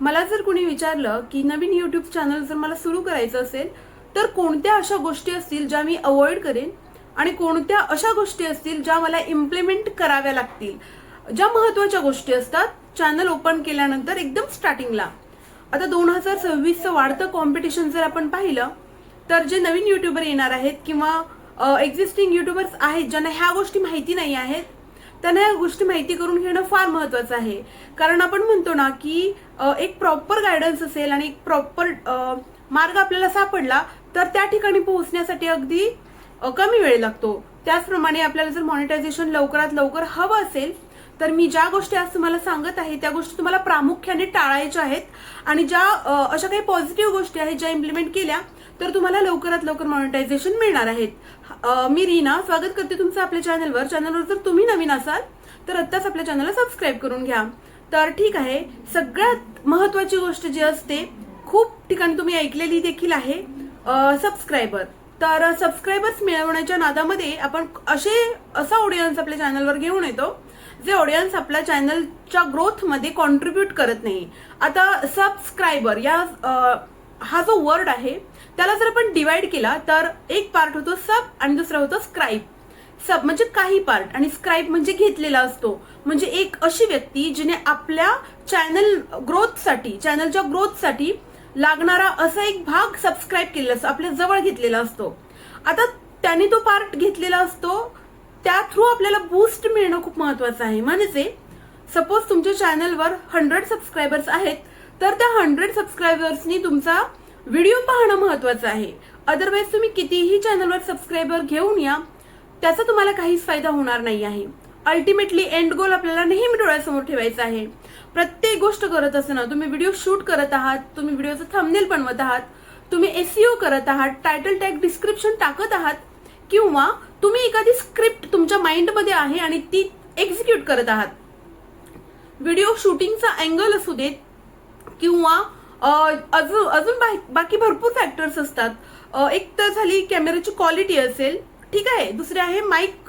मला जर कोणी विचारलं की नवीन यूट्यूब चॅनल जर मला सुरू करायचं असेल तर कोणत्या अशा गोष्टी असतील ज्या मी अवॉइड करेन आणि कोणत्या अशा गोष्टी असतील ज्या मला इम्प्लिमेंट कराव्या लागतील? ज्या महत्त्वाच्या गोष्टी असतात चॅनल ओपन केल्यानंतर एकदम स्टार्टिंगला आता दोन हजार सव्वीसचं वाढतं कॉम्पिटिशन जर आपण पाहिलं तर जे नवीन युट्यूबर येणार आहेत किंवा एक्झिस्टिंग युट्यूबर्स आहेत ज्यांना ह्या गोष्टी माहिती नाही आहेत त्यांना या गोष्टी माहिती करून घेणं फार महत्वाचं आहे. कारण आपण म्हणतो ना की एक प्रॉपर गायडन्स असेल आणि एक प्रॉपर मार्ग आपल्याला सापडला तर त्या ठिकाणी पोहोचण्यासाठी अगदी कमी वेळ लागतो. त्याचप्रमाणे आपल्याला जर मॉनिटायझेशन लवकरात लवकर हवं असेल तर मी ज्या गोष्टी आज तुम्हाला सांगत आहे त्या गोष्टी तुम्हाला प्रामुख्याने टाळायच्या आहेत. आणि ज्या अशा काही पॉझिटिव्ह गोष्टी आहेत ज्या इम्प्लिमेंट केल्या तर तुम्हाला लवकरात लवकर मॉनिटायझेशन मिळणार आहेत. मी रीना स्वागत करते तुमचं आपल्या चॅनलवर चॅनलवर जर तुम्ही नवीन असाल तर आत्ताच आपल्या चॅनलला सबस्क्राईब करून घ्या. तर ठीक आहे सगळ्यात महत्वाची गोष्ट जी असते खूप ठिकाणी तुम्ही ऐकलेली देखील आहे सबस्क्रायबर तर सबस्क्रायबर्स मिळवण्याच्या नादामध्ये आपण असे असा ऑडियन्स आपल्या चॅनलवर घेऊन येतो जे ऑडियन्स आपल्या चॅनलच्या ग्रोथमध्ये कॉन्ट्रीब्यूट करत नाही. आता सबस्क्रायबर या हा जो वर्ड आहे त्याला जर आपण डिवाइड केला तर एक पार्ट होतो सब आणि दुसरा होतो स्क्राईब सब म्हणजे काही पार्ट आणि स्क्राईब म्हणजे घेतलेला असतो. म्हणजे एक अशी व्यक्ती जिने आपल्या चॅनल ग्रोथसाठी चॅनलच्या ग्रोथसाठी लागणारा असा एक भाग सबस्क्राईब केलेला असतो आपल्या जवळ घेतलेला असतो. आता त्याने तो पार्ट घेतलेला असतो त्या थ्रू आपल्याला बूस्ट मिळणं खूप महत्वाचं आहे. म्हणजे सपोज तुमच्या चॅनलवर हंड्रेड सबस्क्रायबर्स आहेत तर त्या हंड्रेड सबस्क्रायबर्सनी तुमचा व्हिडिओ पाहणं महत्वाचं आहे. अदरवाईज तुम्ही कितीही चॅनलवर सबस्क्रायबर घेऊन या त्याचा तुम्हाला काहीच फायदा होणार नाही आहे. अल्टिमेटली एंड गोल आपल्याला नेहमी डोळ्यासमोर ठेवायचा आहे. प्रत्येक गोष्ट करत असताना तुम्ही व्हिडिओ शूट करत आहात तुम्ही व्हिडिओचं थंबनेल बनवत आहात तुम्ही एसईओ करत आहात टायटल टॅग डिस्क्रिप्शन टाकत आहात किंवा तुम्ही एखादी स्क्रिप्ट तुमच्या माइंडमध्ये आहे आणि ती एक्झिक्यूट करत आहात. व्हिडिओ शूटिंगचा अँगल असू देत किंवा अजून अजून बाकी भरपूर फॅक्टर्स असतात. एक तर झाली कॅमेराची क्वालिटी असेल ठीक आहे. दुसरे आहे माईक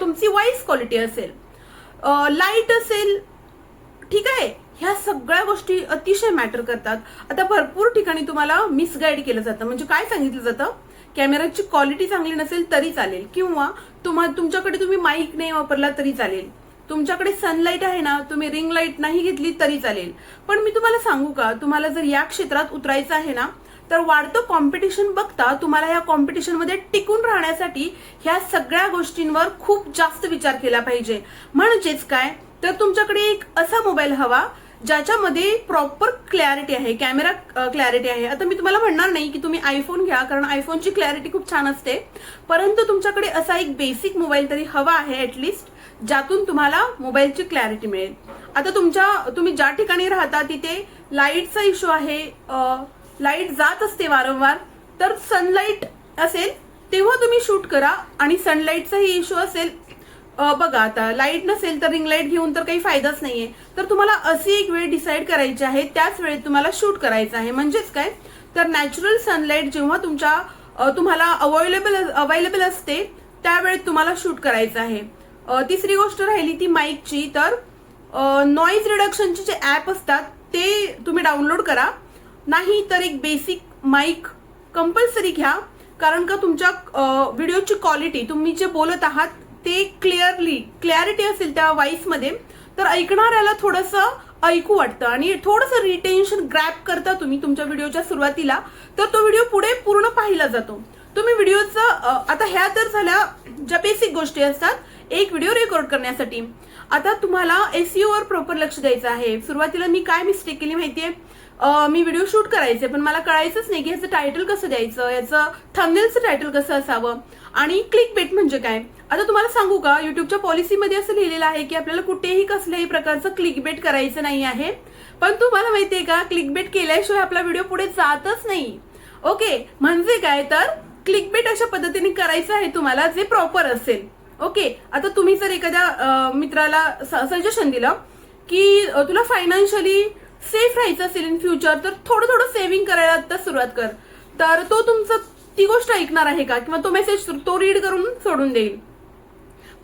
तुमची व्हॉइस क्वालिटी असेल. लाइट असेल ठीक आहे. ह्या सगळ्या गोष्टी अतिशय मॅटर करतात. आता भरपूर ठिकाणी तुम्हाला मिसगाईड केलं जातं. म्हणजे काय सांगितलं जातं? कॅमेराची क्वालिटी चांगली नसेल तरी चालेल. किंवा तुम्हा तुमच्याकडे तुम्ही माईक नाही वापरला तरी चालेल. तुमच्याकडे सनलाईट आहे ना तुम्ही रिंग लाइट नाही घेतली तरी चालेल. पण मी तुम्हाला सांगू का तुम्हाला जर या क्षेत्रात उतरायचं आहे ना तर वाढतं कॉम्पिटिशन बघता तुम्हाला या कॉम्पिटिशनमध्ये टिकून राहण्यासाठी ह्या सगळ्या गोष्टींवर खूप जास्त विचार केला पाहिजे. म्हणजेच काय? तर तुमच्याकडे एक असा मोबाईल हवा ज्याच्यामध्ये प्रॉपर क्लॅरिटी आहे कॅमेरा क्लॅरिटी आहे. आता मी तुम्हाला म्हणणार नाही की तुम्ही आयफोन घ्या कारण आयफोनची क्लॅरिटी खूप छान असते. परंतु तुमच्याकडे असा एक बेसिक मोबाईल तरी हवा आहे ऍटलिस्ट ज्यातून तुम्हाला मोबाईलची क्लॅरिटी मिळेल. आता तुमच्या तुम्ही ज्या ठिकाणी राहता तिथे लाईटचा इश्यू आहे लाइट जात असते वारंवार तर सनलाईट असेल तेव्हा तुम्ही शूट करा. आणि सनलाईटचाही इश्यू असेल बघा आता लाइट नसेल तर रिंग लाइट घेऊन तर काही फायदाच नाहीये. तर तुम्हाला अशी एक वेळ डिसाईड करायची आहे त्याच वेळेत तुम्हाला शूट करायचं आहे. म्हणजेच काय? तर नॅचरल सनलाईट जेव्हा तुमच्या तुम्हाला अवेलेबल अवेलेबल असते त्यावेळेत तुम्हाला शूट करायचं आहे. तिसरी गोष्ट राहिली ती माईकची तर नॉईज रिडक्शनचे जे ऍप असतात ते तुम्ही डाउनलोड करा. नाही तर एक बेसिक माईक कंपल्सरी घ्या. कारण का तुमच्या व्हिडिओची क्वालिटी तुम्ही जे बोलत आहात ते क्लिअरली क्लॅरिटी असेल त्या व्हॉइस तर ऐकणाऱ्याला थोडंसं ऐकू वाटतं. आणि थोडंसं रिटेन्शन ग्रॅप करता तुम्ही तुमच्या व्हिडिओच्या सुरुवातीला तर तो व्हिडिओ पुढे पूर्ण पाहिला जातो. तुम्ही व्हिडिओचं आता ह्या तर झाल्या ज्या बेसिक गोष्टी असतात एक व्हिडिओ रेकॉर्ड करण्यासाठी. आता तुम्हाला एसईओ वर प्रॉपर लक्ष द्यायचं आहे. सुरुवातीला मी काय मिस्टेक केली माहितीये? मी व्हिडिओ शूट करायचे पण मला कळायचंच नाही की ह्याचं टायटल कसं द्यायचं याचं थंबनेलचं टायटल कसं असावं. आणि क्लिक बेट म्हणजे काय? आता तुम्हाला सांगू का युट्यूबच्या पॉलिसीमध्ये असं लिहिलेलं आहे की आपल्याला कुठेही कसल्याही प्रकारचं क्लिक बेट करायचं नाही आहे. पण तुम्हाला माहितीये का क्लिक बेट केल्याशिवाय आपला व्हिडिओ पुढे जातच नाही. ओके म्हणजे काय? तर क्लिक बेट अशा पद्धतीने करायचं आहे तुम्हाला जे प्रॉपर असेल. ओके आता तुम्ही जर एखाद्या मित्राला सजेशन दिलं की तुला फायनान्शियली सेफ राहायचं असेल इन फ्युचर तर थोडं थोडं सेव्हिंग करायला आता सुरुवात कर. तर तो तुमचं ती गोष्ट ऐकणार आहे का? किंवा तो मेसेज तो रीड करून सोडून देईल.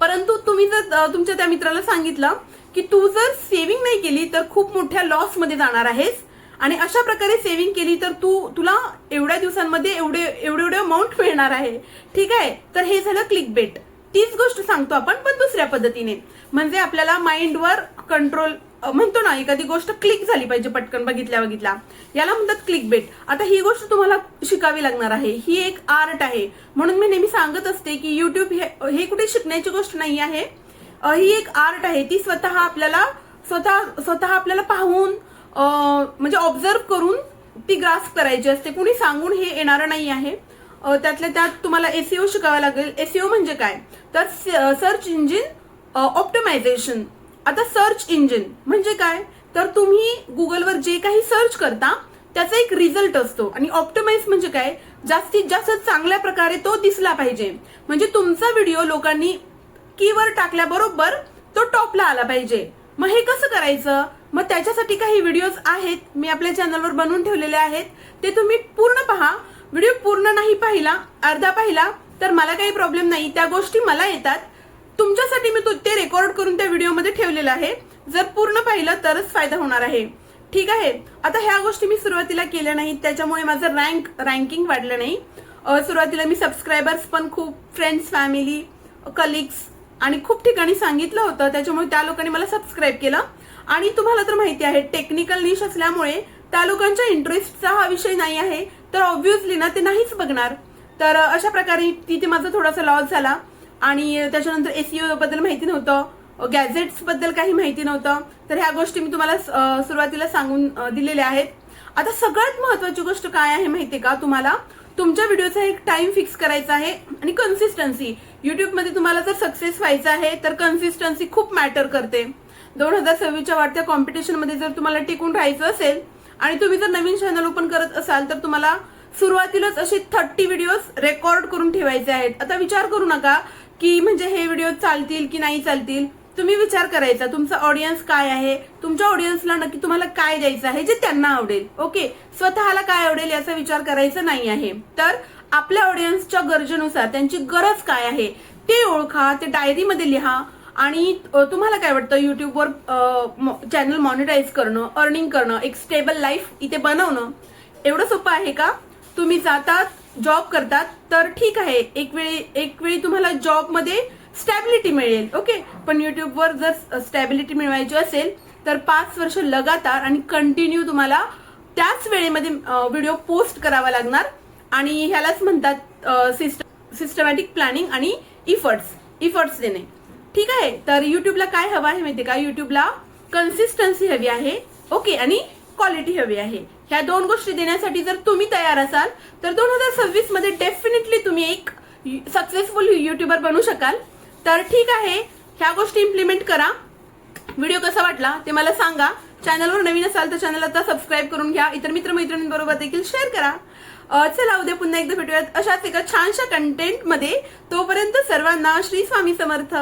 परंतु तुम्ही जर तुमच्या त्या मित्राला सांगितलं की तू जर सेव्हिंग नाही केली तर खूप मोठ्या लॉसमध्ये जाणार आहेस. आणि अशा प्रकारे सेव्हिंग केली तर तू तुला एवढ्या दिवसांमध्ये एवढे एवढे एवढे अमाऊंट मिळणार आहे. ठीक आहे? तर हे झालं क्लिक बेट तीच गोष्ट सांगतो आपण पण दुसऱ्या पद्धतीने. म्हणजे आपल्याला माइंडवर कंट्रोल म्हणतो ना एखादी गोष्ट क्लिक झाली पाहिजे पटकन बघितल्या बघितल्या. याला म्हणतात क्लिक बेट आता ही गोष्ट तुम्हाला शिकावी लागणार आहे. ही एक आर्ट आहे. म्हणून मी नेहमी सांगत असते की युट्यूब हे हे कुठे शिकण्याची गोष्ट नाही आहे. ही एक आर्ट आहे. ती स्वतः आपल्याला स्वतः स्वतः आपल्याला पाहून म्हणजे ऑब्झर्व करून ती ग्रास्प करायची असते. कुणी सांगून हे येणारं नाही आहे. त्यातल्या त्यात तुम्हाला एसीओ शिकावं लागेल. एसीओ म्हणजे काय? तर सर्च इंजिन ऑप्टिमायझेशन आता सर्च इंजिन म्हणजे काय? तर तुम्ही गुगलवर जे काही सर्च करता त्याचा एक रिझल्ट असतो. आणि ऑप्टमाइज म्हणजे काय? जास्तीत जास्त चांगल्या प्रकारे तो दिसला पाहिजे. म्हणजे तुमचा व्हिडिओ लोकांनी कीवर टाकल्याबरोबर तो टॉपला आला पाहिजे. मग हे कसं करायचं? मग त्याच्यासाठी काही व्हिडिओज आहेत मी आपल्या चॅनलवर बनवून ठेवलेले आहेत. ते तुम्ही पूर्ण पहा. पूर्ण पाहिला अर्धा पाहिला तर मला काही प्रॉब्लेम नाही. त्या गोष्टी मला येतात. तुमच्यासाठी मी ते रेकॉर्ड करून त्या व्हिडिओमध्ये ठेवलेलं आहे. जर पूर्ण पाहिलं तरच फायदा होणार आहे. ठीक आहे? आता ह्या गोष्टी मी सुरुवातीला केल्या नाहीत. त्याच्यामुळे माझं रँक रँकिंग वाढलं नाही. सुरुवातीला मी सबस्क्रायबर्स पण खूप फ्रेंड्स फॅमिली कलिग्स आणि खूप ठिकाणी सांगितलं होतं. त्याच्यामुळे त्या लोकांनी मला सबस्क्राईब केलं. आणि तुम्हाला तर माहिती आहे टेक्निकल निश असल्यामुळे त्या लोकांच्या इंटरेस्टचा हा विषय नाही आहे. तर ऑब्व्हियसली ना ते नाहीच बघणार. तर अशा प्रकारे तिथे माझा थोडासा लॉस झाला. आणि त्याच्यानंतर एसीओ बद्दल माहिती नव्हतं. गॅझेट्सबद्दल काही माहिती नव्हतं. तर ह्या गोष्टी मी तुम्हाला सुरुवातीला सांगून दिलेल्या आहेत. आता सगळ्यात महत्वाची गोष्ट काय आहे माहितीये का तुम्हाला? तुमच्या व्हिडिओचा एक टाइम फिक्स करायचा आहे आणि कन्सिस्टन्सी युट्यूबमध्ये तुम्हाला जर सक्सेस व्हायचं आहे तर कन्सिस्टन्सी खूप मॅटर करते. दोन हजार सव्वीसच्या वाढत्या कॉम्पिटिशनमध्ये जर तुम्हाला टिकून राहायचं असेल आणि तुम्ही जर नवीन चॅनल ओपन करत असाल तर तुम्हाला सुरुवातीलाच असे थर्टी व्हिडिओज रेकॉर्ड करून ठेवायचे आहेत. आता विचार करू नका की म्हणजे हे व्हिडिओ चालतील की नाही चालतील. तुम्ही विचार करायचा तुमचा ऑडियन्स काय आहे? तुमच्या ऑडियन्सला नक्की तुम्हाला काय द्यायचं आहे जे त्यांना आवडेल. ओके स्वतःला काय आवडेल याचा विचार करायचा नाही आहे. तर आपल्या ऑडियन्सच्या गरजेनुसार त्यांची गरज काय आहे ते ओळखा ते डायरीमध्ये लिहा. आणि तुम्हाला काय वाटतं युट्यूबवर चॅनल मॉनिटाईज करणं अर्निंग करणं एक स्टेबल लाईफ इथे बनवणं एवढं सोपं आहे का? तुम्ही जातात जॉब करतात तर ठीक आहे. एक वेळी एक वेळी तुम्हाला जॉबमध्ये स्टॅबिलिटी मिळेल ओके पण युट्यूबवर जर स्टॅबिलिटी मिळवायची असेल तर पाच वर्ष लगातार आणि कंटिन्यू तुम्हाला त्याच वेळेमध्ये व्हिडिओ पोस्ट करावा लागणार. आणि ह्यालाच म्हणतात सिस्टमॅटिक प्लॅनिंग आणि इफर्ट्स इफर्ट्स देणे. ठीक आहे? तर युट्यूबला काय हवं आहे माहितीये का? युट्यूबला कन्सिस्टन्सी हवी आहे. ओके आणि क्वालिटी हवी आहे. ह्या दोन गोष्टी देण्यासाठी जर तुम्ही तयार असाल तर दोन हजार सव्वीसमध्ये डेफिनेटली तुम्ही एक सक्सेसफुल युट्यूबर बनू शकाल. तर ठीक आहे. ह्या गोष्टी इम्प्लिमेंट करा. व्हिडिओ कसा वाटला ते मला सांगा. चॅनलवर नवीन असाल तर चॅनल आता सबस्क्राईब करून घ्या. इतर मित्रमैत्रिणींबरोबर देखील शेअर करा. चला उद्या पुन्हा एकदा भेटूयात. अशाच एका छानशा कंटेंटमध्ये. तोपर्यंत सर्वांना श्री स्वामी समर्थ.